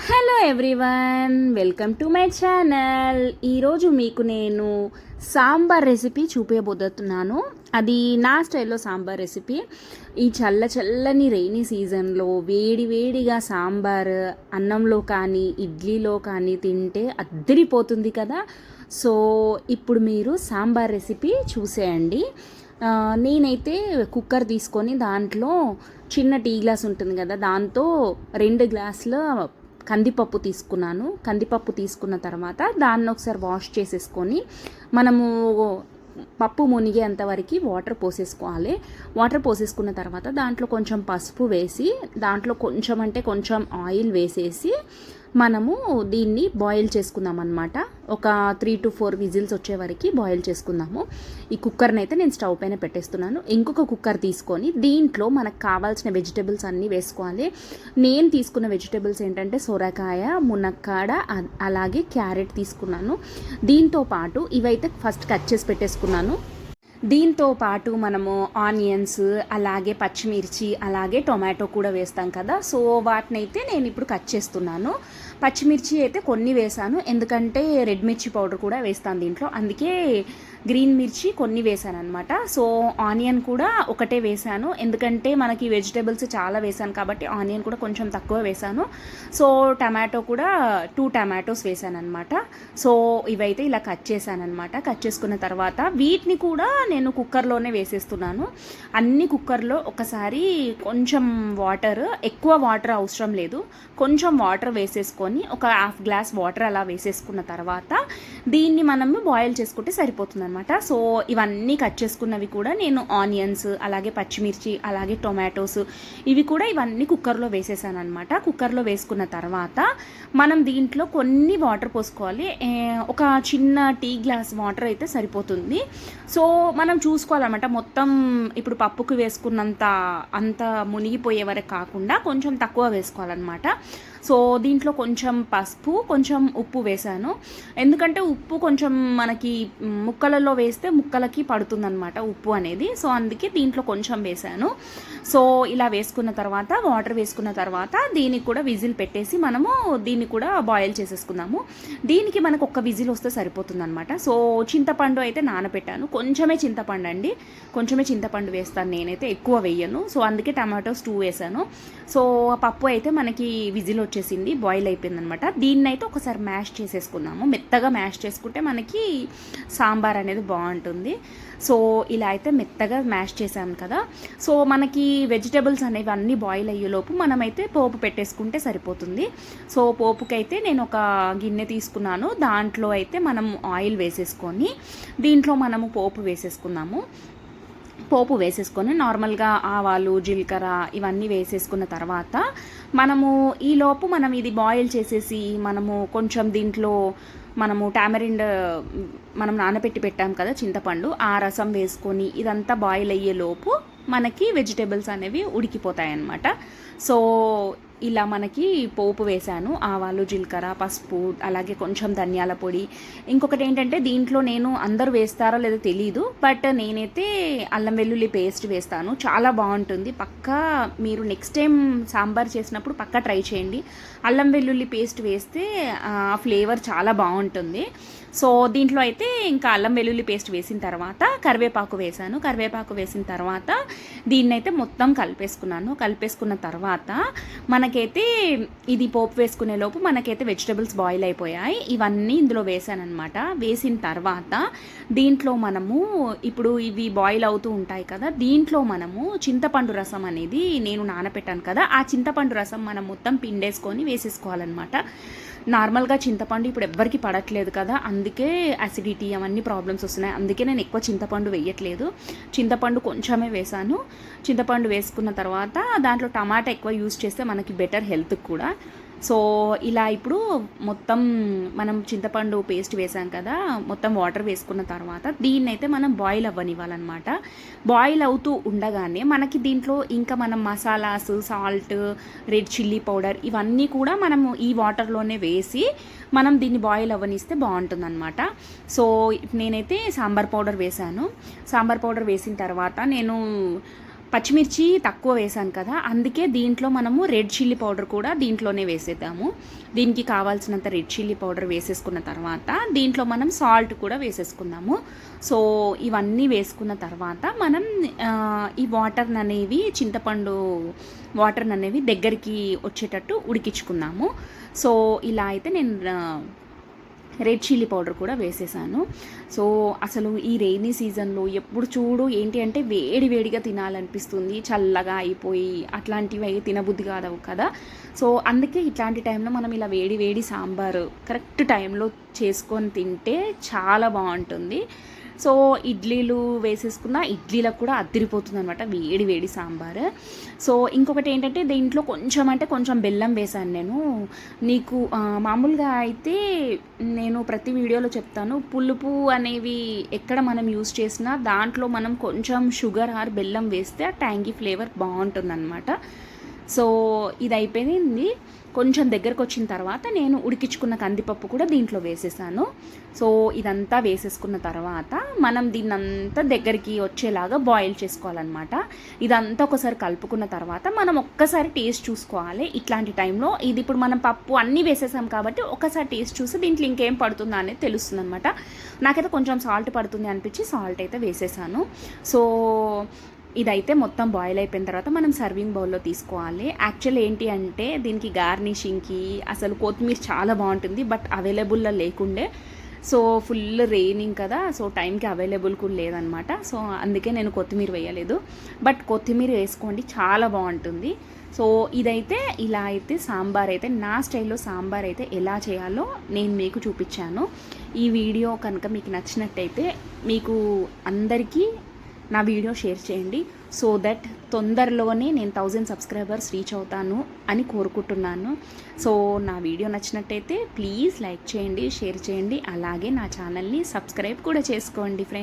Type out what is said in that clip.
Hello everyone welcome to my channel. ఈరోజు మీకు నేను సాంబార్ రెసిపీ చూపించబోతున్నాను అది నా స్టైల్లో సాంబార్ రెసిపీ. ఈ చల్ల చల్లని రెయినీ సీజన్లో వేడి వేడిగా సాంబార్ అన్నంలో కానీ ఇడ్లీలో కానీ తింటే అద్దరిపోతుంది కదా. సో ఇప్పుడు మీరు సాంబార్ రెసిపీ చూసేయండి. నేనైతే కుక్కర్ తీసుకొని దాంట్లో చిన్న టీ గ్లాస్ ఉంటుంది కదా దాంతో రెండు గ్లాసుల కందిపప్పు తీసుకున్నాను. కందిపప్పు తీసుకున్న తర్వాత దాన్ని ఒకసారి వాష్ చేసేసుకొని మనము పప్పు మునిగేంత వరకు వాటర్ పోసేసుకోవాలి. వాటర్ పోసేసుకున్న తర్వాత దాంట్లో కొంచెం పసుపు వేసి దాంట్లో కొంచెం అంటే కొంచెం ఆయిల్ వేసేసి మనము దీన్ని బాయిల్ చేసుకుందాం అనమాట ఒక త్రీ టు ఫోర్ విజిల్స్ వచ్చే వరకు బాయిల్ చేసుకుందాము. ఈ కుక్కర్ని అయితే నేను స్టవ్ పైన పెట్టేస్తున్నాను. ఇంకొక కుక్కర్ తీసుకొని దీంట్లో మనకు కావాల్సిన వెజిటేబుల్స్ అన్నీ వేసుకోవాలి. నేను తీసుకున్న వెజిటేబుల్స్ ఏంటంటే సొరకాయ మునక్కాడ అలాగే క్యారెట్ తీసుకున్నాను. దీంతో పాటు ఇవైతే ఫస్ట్ కట్ చేసి పెట్టేసుకున్నాను. దీంతో పాటు మనము ఆనియన్స్ అలాగే పచ్చిమిర్చి అలాగే టొమాటో కూడా వేస్తాం కదా. సో వాటిని అయితే నేను ఇప్పుడు కట్ చేస్తున్నాను. పచ్చిమిర్చి అయితే కొన్ని వేసాను. ఎందుకంటే రెడ్ మిర్చి పౌడర్ కూడా వేస్తాను దీంట్లో. అందుకే గ్రీన్ మిర్చి కొన్ని వేసాను అనమాట సో ఆనియన్ కూడా ఒకటే వేసాను ఎందుకంటే మనకి వెజిటేబుల్స్ చాలా వేసాను కాబట్టి ఆనియన్ కూడా కొంచెం తక్కువ వేసాను సో టమాటో కూడా టూ టమాటోస్ వేసాను అనమాట సో ఇవైతే ఇలా కట్ చేశాను అనమాట కట్ చేసుకున్న తర్వాత వీటిని కూడా నేను కుక్కర్లోనే వేసేస్తున్నాను. అన్ని కుక్కర్లో ఒకసారి కొంచెం వాటర్ ఎక్కువ వాటర్ అవసరం లేదు. కొంచెం వాటర్ వేసేసుకొని ఒక హాఫ్ గ్లాస్ వాటర్ అలా వేసేసుకున్న తర్వాత దీన్ని మనము బాయిల్ చేసుకుంటే సరిపోతుంది అనమాట సో ఇవన్నీ కట్ చేసుకున్నవి కూడా నేను ఆనియన్స్ అలాగే పచ్చిమిర్చి అలాగే టొమాటోస్ ఇవి కూడా ఇవన్నీ కుక్కర్లో వేసేసాను అనమాట కుక్కర్లో వేసుకున్న తర్వాత మనం దీంట్లో కొన్ని వాటర్ పోసుకోవాలి. ఒక చిన్న టీ గ్లాస్ వాటర్ అయితే సరిపోతుంది. సో మనం చూసుకోవాలన్నమాట. మొత్తం ఇప్పుడు పప్పుకు వేసుకున్నంత అంత మునిగిపోయే వరకు కాకుండా కొంచెం తక్కువ వేసుకోవాలన్నమాట. సో దీంట్లో కొంచెం పసుపు కొంచెం ఉప్పు వేసాను ఎందుకంటే ఉప్పు కొంచెం మనకి ముక్కలలో వేస్తే ముక్కలకి పడుతుందనమాట ఉప్పు అనేది. సో అందుకే దీంట్లో కొంచెం వేసాను సో ఇలా వేసుకున్న తర్వాత వాటర్ వేసుకున్న తర్వాత దీనికి కూడా విజిల్ పెట్టేసి మనము దీన్ని కూడా బాయిల్ చేసేసుకుందాము. దీనికి మనకు ఒక్క విజిల్ వస్తే సరిపోతుంది అనమాట సో చింతపండు అయితే నానబెట్టాను కొంచెమే చింతపండు అండి. కొంచెమే చింతపండు వేస్తాను. నేనైతే ఎక్కువ వేయను. సో అందుకే టమాటోస్ టూ వేసాను సో ఆ పప్పు అయితే మనకి విజిల్ వచ్చేసింది బాయిల్ అయిపోయింది అనమాట దీన్ని అయితే ఒకసారి మ్యాష్ చేసేసుకుందాము మెత్తగా మ్యాష్ చేసుకుంటే మనకి సాంబార్ అనేది బాగుంటుంది. సో ఇలా అయితే మెత్తగా మ్యాష్ చేసాం కదా. సో మనకి వెజిటేబుల్స్ అనేవి అన్నీ బాయిల్ అయ్యేలోపు మనమైతే పోపు పెట్టేసుకుంటే సరిపోతుంది. సో పోపుకైతే నేను ఒక గిన్నె తీసుకున్నాను. దాంట్లో అయితే మనం ఆయిల్ వేసేసుకొని దీంట్లో మనము పోపు వేసేసుకుందాము పోపు వేసేసుకొని నార్మల్గా ఆవాలు జీలకర్ర ఇవన్నీ వేసేసుకున్న తర్వాత మనము ఈలోపు మనం ఇది బాయిల్ చేసేసి మనము కొంచెం దీంట్లో మనము టామరిండ్ మనం నానబెట్టి పెట్టాం కదా చింతపండు ఆ రసం వేసుకొని ఇదంతా బాయిల్ అయ్యేలోపు మనకి వెజిటేబుల్స్ అనేవి ఉడికిపోతాయి అన్నమాట సో ఇలా మనకి పోపు వేశాను ఆవాలు జీలకర్ర పసుపు అలాగే కొంచెం ధనియాల పొడి. ఇంకొకటి ఏంటంటే దీంట్లో నేను అందరూ వేస్తారో లేదో తెలియదు బట్ నేనైతే అల్లం వెల్లుల్లి పేస్ట్ వేస్తాను. చాలా బాగుంటుంది. పక్కా మీరు నెక్స్ట్ టైం సాంబార్ చేసినప్పుడు పక్కా ట్రై చేయండి. అల్లం వెల్లుల్లి పేస్ట్ వేస్తే ఆ ఫ్లేవర్ చాలా బాగుంటుంది. సో దీంట్లో అయితే ఇంకా అల్లం వెల్లుల్లి పేస్ట్ వేసిన తర్వాత కరివేపాకు వేసాను కరివేపాకు వేసిన తర్వాత దీన్నైతే మొత్తం కలిపేసుకున్నాను. కలిపేసుకున్న తర్వాత మనకైతే ఇది పోపు వేసుకునే లోపు మనకైతే వెజిటబుల్స్ బాయిల్ అయిపోయాయి. ఇవన్నీ ఇందులో వేసానమాట వేసిన తర్వాత దీంట్లో మనము ఇప్పుడు ఇవి బాయిల్ అవుతూ ఉంటాయి కదా దీంట్లో మనము చింతపండు రసం అనేది నేను నానబెట్టాను కదా ఆ చింతపండు రసం మనం మొత్తం పిండేసుకొని వేసేసుకోవాలన్నమాట. నార్మల్గా చింతపండు ఇప్పుడు ఎవ్వరికి పడట్లేదు కదా అందుకే అసిడిటీ అవన్నీ ప్రాబ్లమ్స్ వస్తున్నాయి. అందుకే నేను ఎక్కువ చింతపండు వేయట్లేదు. చింతపండు కొంచెమే వేసాను. చింతపండు వేసుకున్న తర్వాత దాంట్లో టమాటా ఎక్కువ యూజ్ చేస్తే మనకి బెటర్ హెల్త్కి కూడా. సో ఇలా ఇప్పుడు మొత్తం మనం చింతపండు పేస్ట్ వేసాం కదా మొత్తం వాటర్ వేసుకున్న తర్వాత దీన్ని అయితే మనం బాయిల్ అవ్వనివ్వాలన్నమాట. బాయిల్ అవుతూ ఉండగానే మనకి దీంట్లో ఇంకా మనం masalas salt red chilli powder ఇవన్నీ కూడా మనము ఈ వాటర్లోనే వేసి మనం దీన్ని బాయిల్ అవ్వనిస్తే బాగుంటుందన్నమాట. సో నేనైతే సాంబార్ పౌడర్ వేశాను సాంబార్ పౌడర్ వేసిన తర్వాత నేను పచ్చిమిర్చి తక్కువ వేసాను కదా అందుకే దీంట్లో మనము రెడ్ చిల్లీ పౌడర్ కూడా దీంట్లోనే వేసేద్దాము. దీనికి కావాల్సినంత రెడ్ చిల్లీ పౌడర్ వేసేసుకున్న తర్వాత దీంట్లో మనం సాల్ట్ కూడా వేసేసుకుందాము. సో ఇవన్నీ వేసుకున్న తర్వాత మనం ఈ వాటర్ అనేవి చింతపండు వాటర్ అనేవి దగ్గరికి వచ్చేటట్టు ఉడికించుకుందాము. సో ఇలా అయితే నేను రెడ్ చిల్లీ పౌడర్ కూడా వేసేసాను. సో అసలు ఈ రెయినీ సీజన్లో ఎప్పుడు చూడు ఏంటి అంటే వేడి వేడిగా తినాలనిపిస్తుంది. చల్లగా అయిపోయి అట్లాంటివి అవి తినబుద్ధి కాదవు కదా. సో అందుకే ఇట్లాంటి టైంలో మనం ఇలా వేడి వేడి సాంబారు కరెక్ట్ టైంలో చేసుకొని తింటే చాలా బాగుంటుంది. సో ఇడ్లీలు వేసేసుకున్న ఇడ్లీలకు కూడా అద్దరిపోతుంది అనమాట వేడి వేడి సాంబార్. సో ఇంకొకటి ఏంటంటే దీంట్లో కొంచెం అంటే కొంచెం బెల్లం వేశాను నేను. నీకు మామూలుగా అయితే నేను ప్రతి వీడియోలో చెప్తాను పులుపు అనేవి ఎక్కడ మనం యూస్ చేసినా దాంట్లో మనం కొంచెం షుగర్ ఆర్ బెల్లం వేస్తే ఆ ట్యాంగీ ఫ్లేవర్ బాగుంటుంది సో ఇది అయిపోయింది కొంచెం దగ్గరకు వచ్చిన తర్వాత నేను ఉడికించుకున్న కందిపప్పు కూడా దీంట్లో వేసేసాను. సో ఇదంతా వేసేసుకున్న తర్వాత మనం దీన్నంతా దగ్గరికి వచ్చేలాగా బాయిల్ చేసుకోవాలన్నమాట. ఇదంతా ఒకసారి కలుపుకున్న తర్వాత మనం ఒక్కసారి టేస్ట్ చూసుకోవాలి. ఇట్లాంటి టైంలో ఇది ఇప్పుడు మనం పప్పు అన్నీ వేసేసాం కాబట్టి ఒకసారి టేస్ట్ చూసి దీంట్లో ఇంకేం పడుతుందా అనేది తెలుస్తుంది అనమాట నాకైతే కొంచెం సాల్ట్ పడుతుంది అనిపించి సాల్ట్ అయితే వేసేసాను. సో ఇదైతే మొత్తం బాయిల్ అయిపోయిన తర్వాత మనం సర్వింగ్ బౌల్లో తీసుకోవాలి. యాక్చువల్ ఏంటి అంటే దీనికి గార్నిషింగ్కి అసలు కొత్తిమీర చాలా బాగుంటుంది బట్ అవైలబుల్లో లేకుండే. సో ఫుల్ రెయినింగ్ కదా సో టైంకి అవైలబుల్ కూడా లేదనమాట. సో అందుకే నేను కొత్తిమీర వేయలేదు. బట్ కొత్తిమీర వేసుకోండి చాలా బాగుంటుంది. సో ఇదైతే ఇలా అయితే సాంబార్ అయితే నా స్టైల్లో సాంబార్ అయితే ఎలా చేయాలో నేను మీకు చూపించాను. ఈ వీడియో కనుక మీకు నచ్చినట్టయితే మీకు అందరికీ నా వీడియో షేర్ చేయండి సో దట్ తొందరలోనే నేను థౌజండ్ సబ్స్క్రైబర్స్ రీచ్ అవుతాను అని కోరుకుంటున్నాను. సో నా వీడియో నచ్చినట్టయితే ప్లీజ్ లైక్ చేయండి షేర్ చేయండి అలాగే నా ఛానల్ని సబ్స్క్రైబ్ కూడా చేసుకోండి ఫ్రెండ్స్.